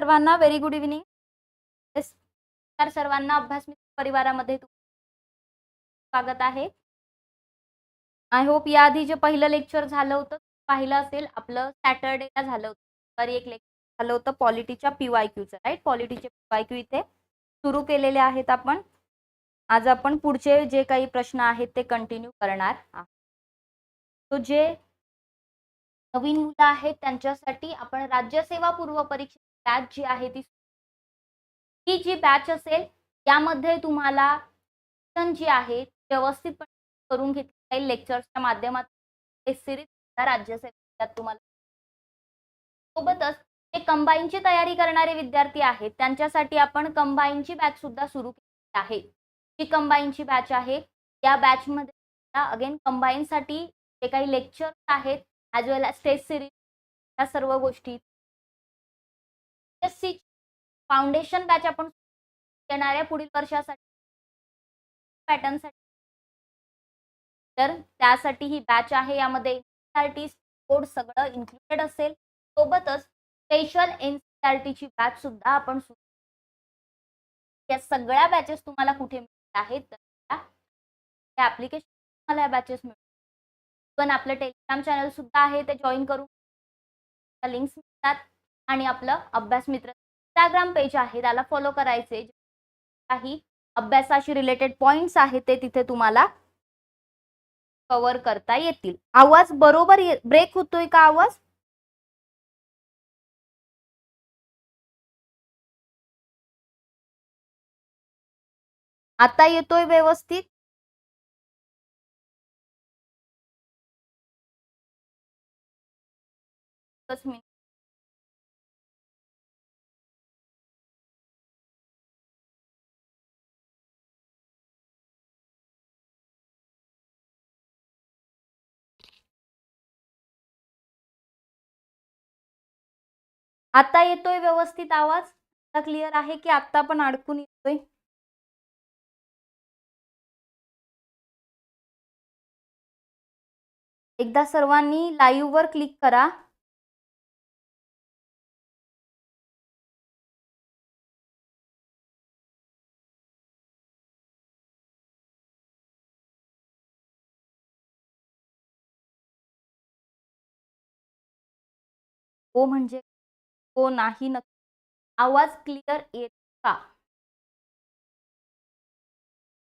सर्वांना very good evening तर सर्वांना अभ्यास परिवारामध्ये स्वागत आहे. आय होप याआधी जे पहिलं लेक्चर झालं होतं पाहिलं असेल. आपलं सॅटर्डेला झालं होतं. दुपारी एक लेक्चर झालं होतं पॉलिटीच्या पी वाय क्यूचं राईट पॉलिटीचे पी वाय क्यू इथे सुरू केलेले आहेत आपण. आज आपण पुढचे जे काही प्रश्न आहेत ते कंटिन्यू करणार आहोत. तो जे नवीन मुलं आहेत त्यांच्यासाठी आपण राज्यसेवा पूर्व परीक्षा बॅच जी आहे ती ही जी बॅच असेल यामध्ये तुम्हाला जी आहे व्यवस्थितपणे करून घेतली जाईल. लेक्चर्सच्या माध्यमातून सिरीज राज्यसेवेत तुम्हाला. सोबतच जे कंबाईनची तयारी करणारे विद्यार्थी आहेत त्यांच्यासाठी आपण कंबाईनची बॅच सुद्धा सुरू केली आहे. जी कंबाईनची बॅच आहे या बॅचमध्ये अगेन कंबाईनसाठी जे काही लेक्चर्स आहेत as well as test series या सर्व गोष्टी एस सी फाउंडेशन बॅच आपण येणाऱ्या पुढील वर्षासाठी पॅटर्नसाठी तर त्यासाठी ही बॅच आहे. यामध्ये एनसीआरटी कोड सगळं इन्क्लुडेड असेल. सोबतच स्पेशल एनसीआरटीची बॅच सुद्धा आपण या सगळ्या बॅचेस तुम्हाला कुठे मिळत आहेत तर त्या ऍप्लिकेशन तुम्हाला या बॅचेस मिळतात पण आपलं टेलिग्राम चॅनल सुद्धा आहे ते जॉईन करून लिंक्स मिळतात. आणि आपलं अभ्यास मित्र. इंस्टाग्राम पेज आहे त्याला फॉलो करायचे. काही अभ्यासाशी रिलेटेड पॉइंट्स आहेत ते तिथे तुम्हाला कव्हर करता येतील. आवाज बरोबर ब्रेक होतोय का आवाज? आता येतोय व्यवस्थित? एकच मिनिट. आता येतोय व्यवस्थित आवाज? आता क्लिअर आहे की आता पण अडकून येतोय? एकदा सर्वांनी लाईव्ह वर क्लिक करा. हो म्हणजे हो नाही नक्की. आवाज क्लिअर येत का?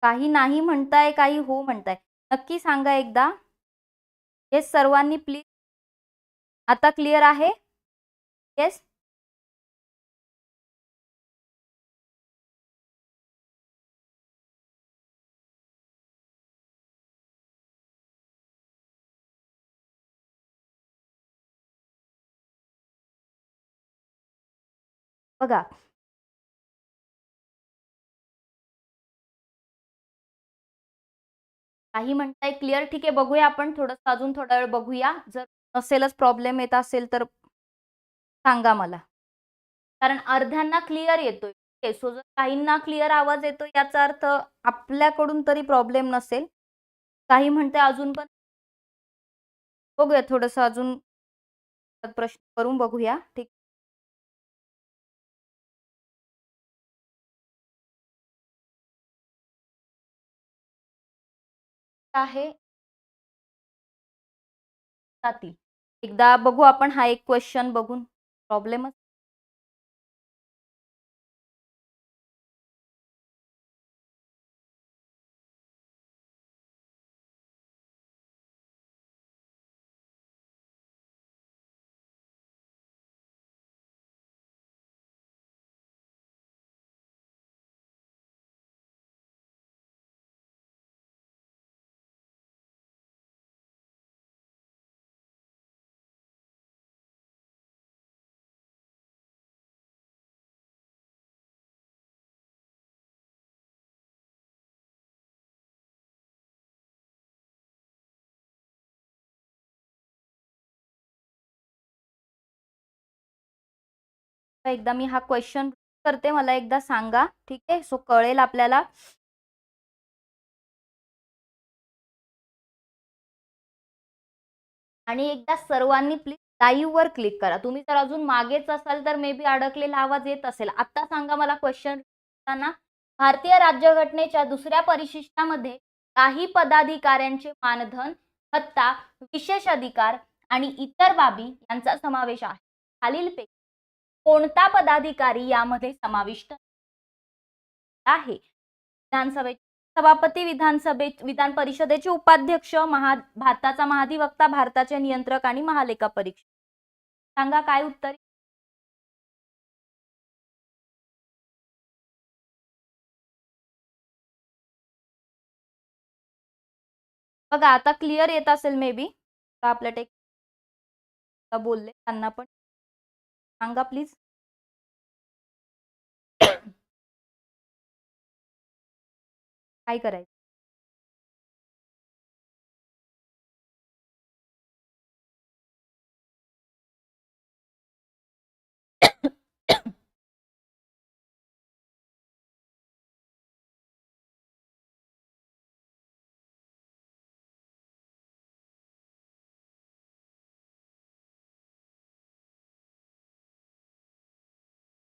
काही नाही म्हणताय काही हो म्हणताय. नक्की सांगा एकदा. येस सर्वांनी प्लीज आता क्लिअर आहे? येस बघा. काही म्हणताय क्लिअर ठीक आहे बघूया आपण थोडंसं अजून थोडा वेळ बघूया. जर नसेलच प्रॉब्लेम येत असेल तर सांगा मला. कारण अर्ध्यांना क्लिअर येतोय सो जर काहींना क्लिअर आवाज येतो याचा अर्थ आपल्याकडून तरी प्रॉब्लेम नसेल. काही म्हणते अजून पण? बघूया थोडंसं अजून प्रश्न करून बघूया ठीक आहे. जातील. एकदा बघू आपण हा एक क्वेश्चन बघून. प्रॉब्लेमच एकदा मी हा क्वेश्चन करते मला एकदा सांगा ठीक आहे? सो कळेल आपल्याला. आणि एकदा सर्वांनी प्लीज लाईव्ह वर क्लिक करा. तुम्ही जर अजून मागेच असाल तर मे बी अडकलेला आवाज येत असेल. आता सांगा मला क्वेश्चन भारतीय राज्यघटनेच्या दुसऱ्या परिशिष्टामध्ये काही पदाधिकाऱ्यांचे मानधन हत्ता विशेष अधिकार आणि इतर बाबी यांचा समावेश आहे. खालीलपैकी कोणता पदाधिकारी यामध्ये समाविष्ट आहे? विधानसभेचे सभापती विधानसभे विधान परिषदेचे उपाध्यक्ष महा भारताचा महाधिवक्ता भारताचे नियंत्रक आणि महालेखा परीक्षक. सांगा काय उत्तर? बघा आता क्लिअर येत असेल मे बी आपल्या टेक बोलले? त्यांना पण. सांगा प्लीज. काय करायचं?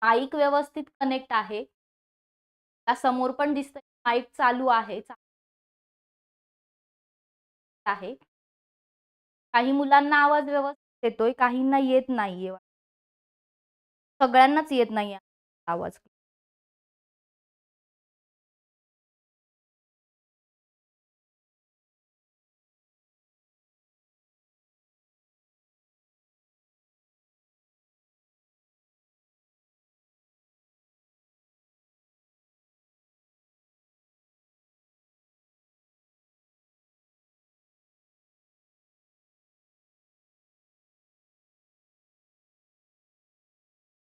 माईक व्यवस्थित कनेक्ट आहे. त्या समोर पण दिसतंय माईक चालू आहे आहे. काही मुलांना आवाज व्यवस्थित येतोय काहींना येत नाहीये. सगळ्यांनाच येत नाही आवाज.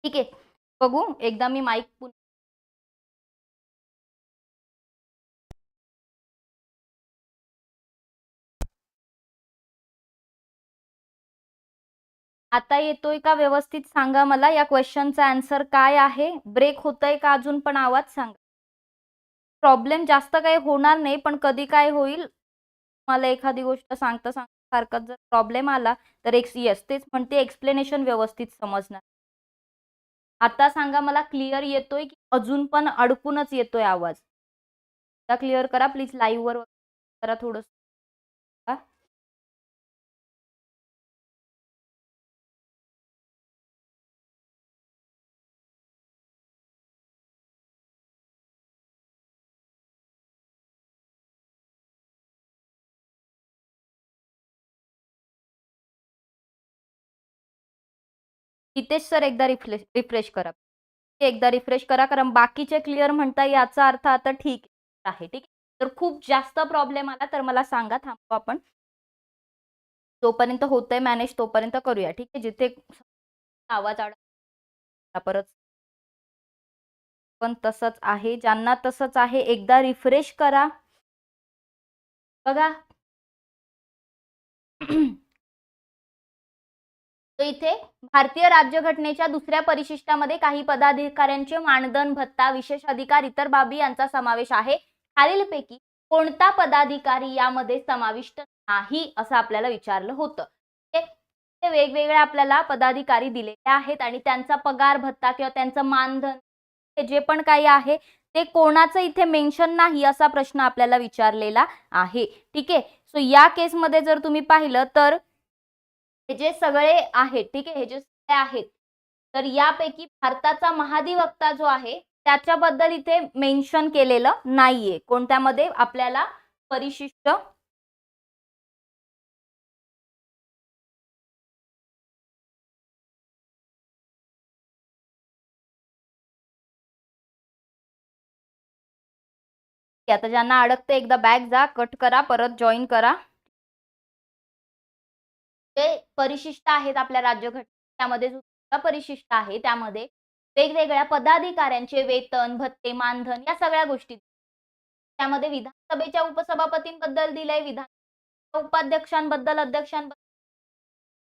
ठीक आहे. बघू एकदा मी माईक पुन्हा आता येतोय का व्यवस्थित? सांगा मला या क्वेश्चनचा आन्सर काय आहे? ब्रेक होतय का अजून? पण आवाज सांगा. प्रॉब्लेम जास्त काही होणार नाही पण कधी काय होईल? मला एखादी गोष्ट सांगता सांगता सारखा जर प्रॉब्लेम आला तर एक येस तेच म्हणते एक्सप्लेनेशन व्यवस्थित समजणार. आता सांगा मला क्लिअर येतोय की अजून पण अडकूनच येतोय आवाज? आता क्लिअर करा प्लीज लाईव्हवर करा थोडस. हितेश सर एकदा रिफ्रेश रिफ्रेश करा. एकदा रिफ्रेश करा कारण बाकीचे क्लिअर म्हणता याचा अर्थ आता ठीक आहे ठीक आहे? तर खूप जास्त प्रॉब्लेम आला तर मला सांगा थांबू आपण. जोपर्यंत होतंय मॅनेज तोपर्यंत करूया ठीक आहे? जिथे आवाज आड परत. पण तसंच आहे ज्यांना तसंच आहे एकदा रिफ्रेश करा. बघा. इथे भारतीय राज्यघटनेच्या दुसऱ्या परिशिष्टामध्ये काही पदाधिकाऱ्यांचे मानधन भत्ता विशेष अधिकार इतर बाबी यांचा समावेश आहे. खालीलपैकी कोणता पदाधिकारी यामध्ये समाविष्ट नाही असं आपल्याला विचारलं होतं. ते वेगवेगळे आपल्याला पदाधिकारी दिलेले आहेत आणि त्यांचा पगार भत्ता किंवा त्यांचं मानधन हे जे पण काही आहे ते कोणाचं इथे मेन्शन नाही असा प्रश्न आपल्याला विचारलेला आहे. ठीक आहे? सो या केसमध्ये जर तुम्ही पाहिलं तर हे जे सगळे आहेत ठीक आहे हे जे सगळे आहेत तर यापैकी भारताचा महाधिवक्ता जो आहे त्याच्याबद्दल इथे मेन्शन केलेलं नाहीये. कोणत्यामध्ये आपल्याला परिशिष्ट आता ज्यांना अडकते एकदा बॅग जा कट करा परत जॉईन करा. जे परिशिष्ट आहेत आपल्या राज्यघटनेमध्ये जो परिशिष्ट आहे त्यामध्ये वेगवेगळ्या पदाधिकाऱ्यांचे वेतन भत्ते मानधन या सगळ्या गोष्टी त्यामध्ये विधानसभेच्या उपसभापतींबद्दल दिलंय विधान उपाध्यक्षांबद्दल अध्यक्षांबद्दल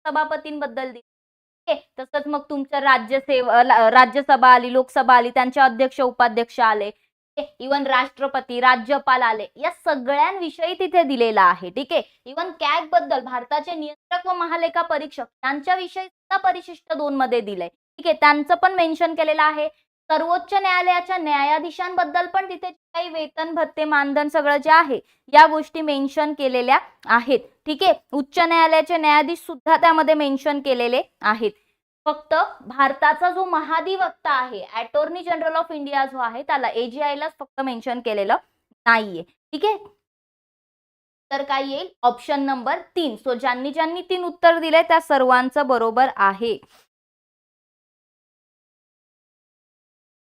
सभापतींबद्दल दिले तसंच मग तुमच्या राज्यसेवा राज्यसभा आली लोकसभा आली त्यांचे अध्यक्ष उपाध्यक्ष आले. इवन राष्ट्रपती राज्यपाल आले. या सगळ्यांविषयी तिथे दिलेला आहे ठीक आहे? इवन कॅगबद्दल भारताचे नियंत्रक व महालेखा परीक्षक यांच्याविषयी सुद्धा परिशिष्ट दोन मध्ये दिलंय ठीक आहे? त्यांचं पण मेन्शन केलेलं आहे. सर्वोच्च न्यायालयाच्या न्यायाधीशांबद्दल पण तिथे काही वेतन भत्ते मानधन सगळं जे आहे या गोष्टी मेन्शन केलेल्या आहेत ठीक आहे? उच्च न्यायालयाचे न्यायाधीश सुद्धा त्यामध्ये मेन्शन केलेले आहेत. फक्त भारताचा जो महाधिवक्ता आहे अटॉर्नी जनरल ऑफ इंडिया जो आहे त्याला AGI फक्त मेन्शन केलेलं नाहीये. ठीक आहे? तर काय येईल? ऑप्शन नंबर तीन. सो ज्यांनी ज्यांनी तीन उत्तर दिले त्या सर्वांचं बरोबर आहे.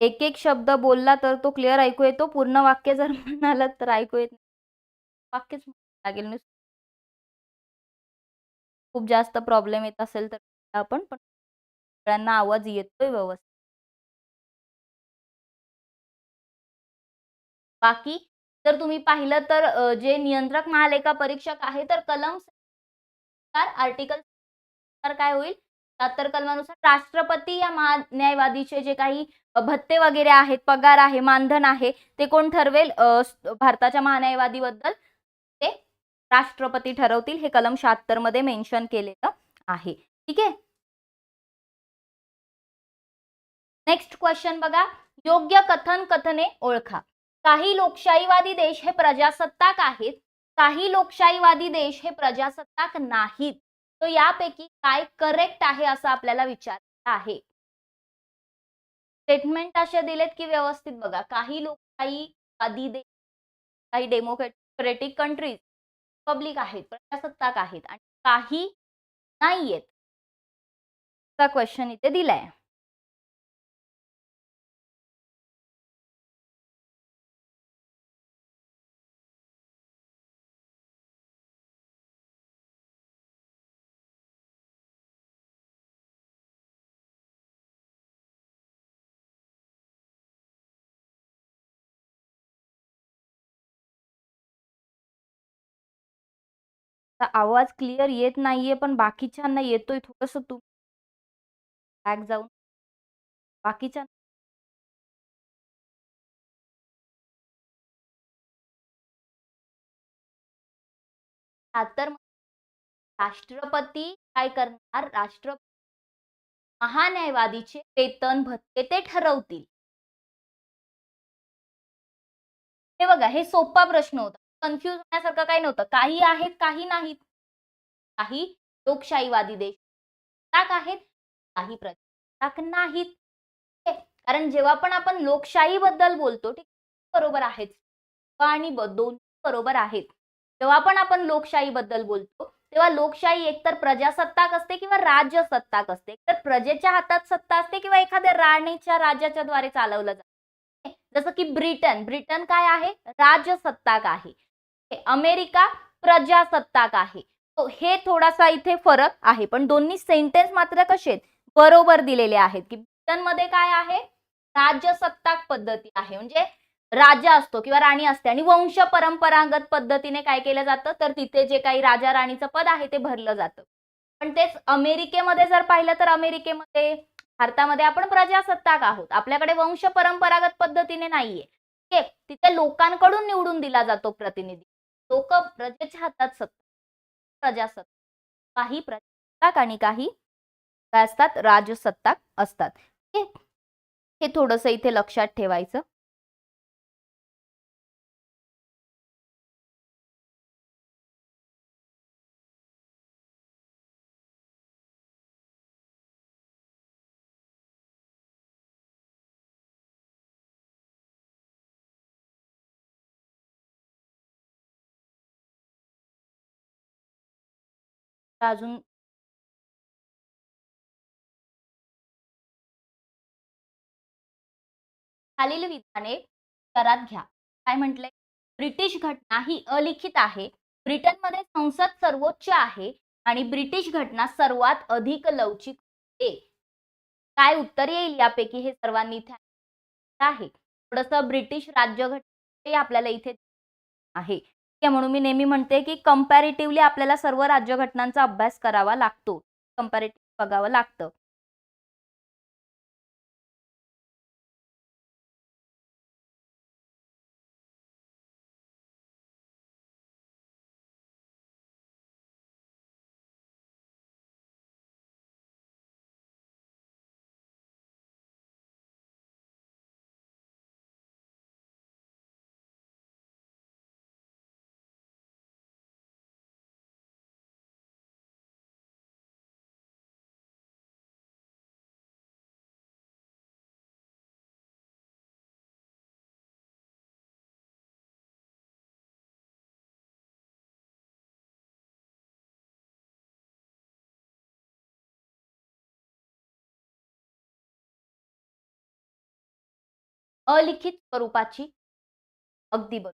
एक एक शब्द बोलला तर तो क्लिअर ऐकू येतो. पूर्ण वाक्य जर म्हणाल तर ऐकू येत नाही. वाक्यच लागेल खूप जास्त प्रॉब्लेम येत असेल तर आपण पण सगळ्यांना आवाज येतोय व्यवस्थित. बाकी जर तुम्ही पाहिलं तर जे नियंत्रक महालेखा परीक्षक आहे तर कलम आर्टिकल काय होईल? तर कलमानुसार राष्ट्रपती या महा न्यायवादीचे जे काही भत्ते वगैरे आहेत पगार आहे मानधन आहे ते कोण ठरवेल? भारताच्या महान्यायवादीबद्दल ते राष्ट्रपती ठरवतील हे कलम शहात्तरमध्ये मेन्शन केलेलं आहे. ठीक आहे? नेक्स्ट क्वेश्चन बघा. योग्य कथन कथने ओळखा. काही लोकशाहीवादी देश हे प्रजासत्ताक आहेत. काही लोकशाहीवादी देश हे प्रजासत्ताक नाहीत. तो यापैकी काय करेक्ट आहे असं आपल्याला विचारायचं आहे. स्टेटमेंट असे दिलेत की व्यवस्थित बघा. काही लोकशाहीवादी देश काही डेमोक्रेटिक कंट्रीज पब्लिक आहेत प्रजासत्ताक आहेत आणि काही नाहीयेत. क्वेश्चन इथे दिलाय. आवाज क्लिअर येत नाहीये पण बाकीच्यांना येतोय थोडस तू. बॅक जाऊन. बाकीच्या तर राष्ट्रपती काय करणार? राष्ट्रपती महान्यायवादीचे वेतन भत्ते ते ठरवतील. हे बघा हे सोपा प्रश्न होता. कन्फ्युज होण्यासारखं काही नव्हतं. काही आहेत काही नाहीत. काही लोकशाहीवादी देश. ताक आहेत काही प्रजासत्ताक नाहीत. कारण जेव्हा पण आपण लोकशाही बद्दल बोलतो ठीक बरोबर आहेत. आणि दोन बरोबर आहेत. जेव्हा पण आपण लोकशाही बद्दल बोलतो तेव्हा लोकशाही एकतर प्रजासत्ताक असते किंवा राज्यसत्ताक असते. एकतर प्रजेच्या हातात सत्ता असते किंवा एखाद्या राणीच्या राजाच्या द्वारे चालवलं जातं. जसं की ब्रिटन. ब्रिटन काय आहे? राजसत्ताक आहे. अमेरिका प्रजासत्ताक आहे. तो हे थोडासा इथे फरक आहे. पण दोन्ही सेंटेन्स मात्र कसे आहेत? बरोबर दिलेले आहेत. की ब्रिटनमध्ये काय आहे? राज्यसत्ताक पद्धती आहे. म्हणजे राजा असतो किंवा राणी असते आणि वंश परंपरागत पद्धतीने काय केलं जातं? तर तिथे जे काही राजा राणीचं पद आहे ते भरलं जातं. पण तेच अमेरिकेमध्ये जर पाहिलं तर अमेरिकेमध्ये भारतामध्ये आपण प्रजासत्ताक आहोत. आपल्याकडे वंश परंपरागत पद्धतीने नाहीये. ठीक आहे? तिथे लोकांकडून निवडून दिला जातो प्रतिनिधी. लोक प्रजेच्या हातात सत्ता प्रजासत्ताक काही प्रजासत्ताक आणि काही काय असतात? राजसत्ताक असतात. हे थोडस इथे लक्षात ठेवायचं. अजून खालील विधाने करात घ्या. काय म्हटलंय ब्रिटिश घटना ही अलिखित आहे. ब्रिटनमध्ये संसद सर्वोच्च आहे आणि ब्रिटिश घटना सर्वात अधिक लवचिक आहे. काय उत्तर येईल यापैकी हे सर्वांनी इथे आहे. थोडस ब्रिटिश राज्यघटना आपल्याला इथे आहे. आहे म्हणून मी नेहमी म्हणते की कम्पॅरेटिव्हली आपल्याला सर्व राज्यघटनांचा अभ्यास करावा लागतो. कम्पॅरेटिव्ह बघावं लागतं. अलिखित स्वरूपाची अगदी बरोबर.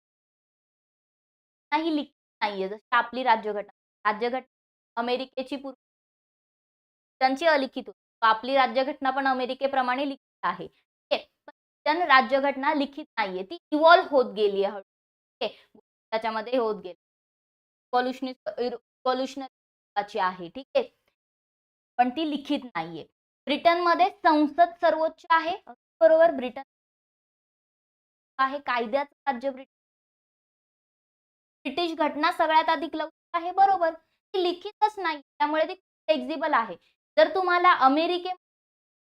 नाही लिखित नाहीये जशी आपली राज्यघटना. राज्यघटना अमेरिकेची पूर्व त्यांची अलिखित होती. आपली राज्यघटना पण अमेरिकेप्रमाणे लिखित आहे. पण राज्यघटना लिखित नाहीये. ती इव्हॉल्व्ह होत गेली आहे हळू. ठीक आहे त्याच्यामध्ये होत गेली. पॉल्युशनरी आहे. ठीक? आहे पण ती लिखित नाहीये. ब्रिटनमध्ये संसद सर्वोच्च आहे. बरोबर. ब्रिटन आहे कायद्याचं राज्य ब्रिटन ब्रिटिश घटना सगळ्यात अधिक लवकर आहे बरोबर. ती लिखितच नाही त्यामुळे ती फ्लेक्झिबल आहे. जर तुम्हाला अमेरिके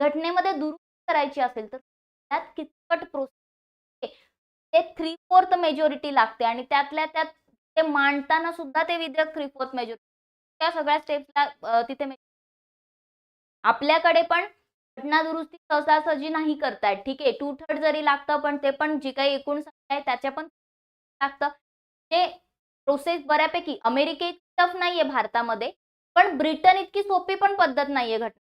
घटनेमध्ये दुरुस्ती करायची असेल तर त्यात किचकट प्रोसेस ते थ्री फोर्थ मेजॉरिटी लागते आणि त्यातल्या त्यात ते मांडताना सुद्धा ते विधेयक थ्री फोर्थ मेजॉरिटी त्या सगळ्या स्टेप्सला तिथे आपल्याकडे पण घटना दुरुस्ती सहजासहजी नाही करतायत. ठीक आहे टू थर्ड जरी लागतं पण ते पण जी काही एकूण संख्या आहे त्याच्या पण लागतं. ते प्रोसेस बऱ्यापैकी अमेरिके टफ नाहीये भारतामध्ये पण ब्रिटन इतकी सोपी पण पद्धत नाहीये घटना.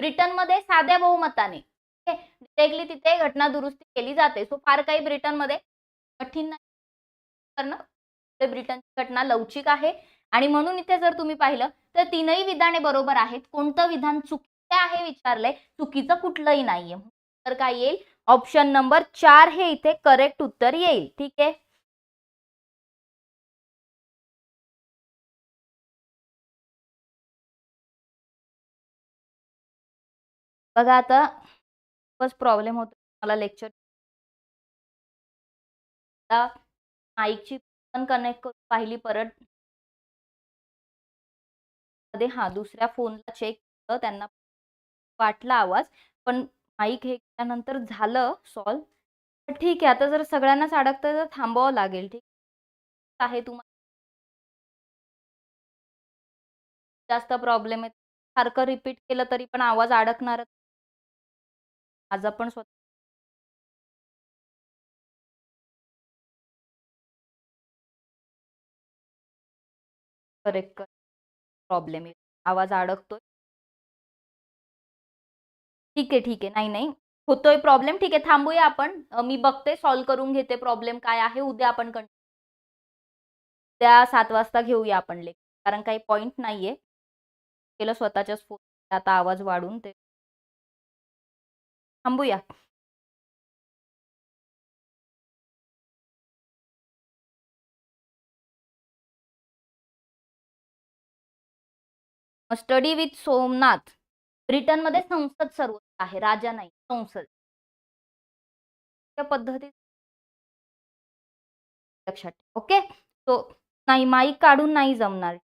ब्रिटनमध्ये साध्या बहुमताने. डिरेक्टली तिथे घटना दुरुस्ती केली जाते. सो फार काही ब्रिटनमध्ये कठीण नाही. करणं ब्रिटनची घटना लवचिक आहे. आणि म्हणून इथे जर तुम्ही पाहिलं तर तीनही विधाने बरोबर आहेत. कोणतं विधान चुकी चुकीचं आहे विचारलंय चुकीचं कुठलंही नाहीये. तर काय येईल? ऑप्शन नंबर चार हे इथे करेक्ट उत्तर येईल. ठीक आहे? बघा आता खूपच प्रॉब्लेम होतो मला लेक्चर माईकची पण कनेक्ट करून पाहिली परत. मध्ये हा दुसऱ्या फोनला चेक केलं त्यांना वाटला आवाज पण माईक हे केल्यानंतर झालं सॉल्व ठीक आहे आता जर सगळ्यांनाच अडकतं तर थांबावं लागेल ठीक आहे? तुम्हाला जास्त प्रॉब्लेम आहे सारखं रिपीट केलं तरी पण आवाज अडकणारच. माझा पण स्वतः करेक्ट प्रॉब्लेम आहे आवाज अडकतोय. ठीक आहे ठीक आहे. नाही नाही. होतोय प्रॉब्लेम ठीक आहे थांबूया आपण. मी बघते सॉल्व्ह करून घेते प्रॉब्लेम काय आहे. उद्या आपण उद्या सात वाजता घेऊया आपण लेख कारण काही पॉइंट नाहीये. केलं स्वतःच्याच फोन आता आवाज वाढून ते थांबूया. Study with Somnath. ब्रिटनमध्ये संसद सर्वोच्च आहे. राजा नाही संसद. त्या पद्धतीत लक्षात ओके? तो नाही माईक काढून नाही जमणार.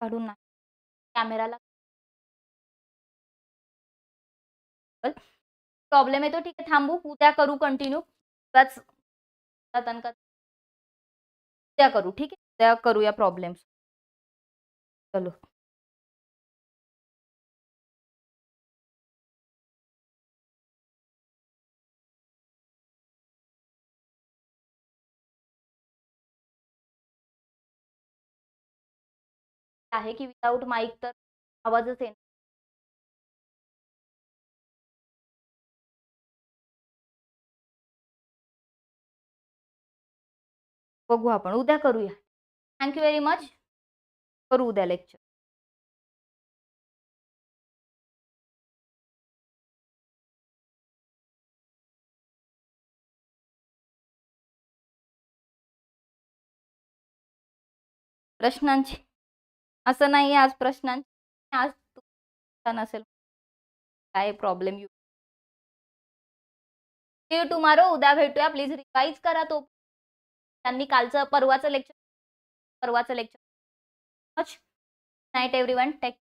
काढून नाही. कॅमेराला प्रॉब्लेम येतो ठीक आहे. थांबू. उद्या करू कंटिन्यू उद्या करू ठीक आहे? उद्या करूया प्रॉब्लेम चलो. आहे की विदाऊट माईक तर आवाजच येणार बघू आपण. उद्या करूया. थँक्यू व्हेरी मच करू उद्या लेक्चर प्रश्नांची असं नाही आज प्रश्नांची आज नसेल? काय प्रॉब्लेम यू टुमारो उद्या भेटूया प्लीज रिवाईज करा तो. त्यांनी कालचं परवाचं lecture परवाचं lecture much night every one take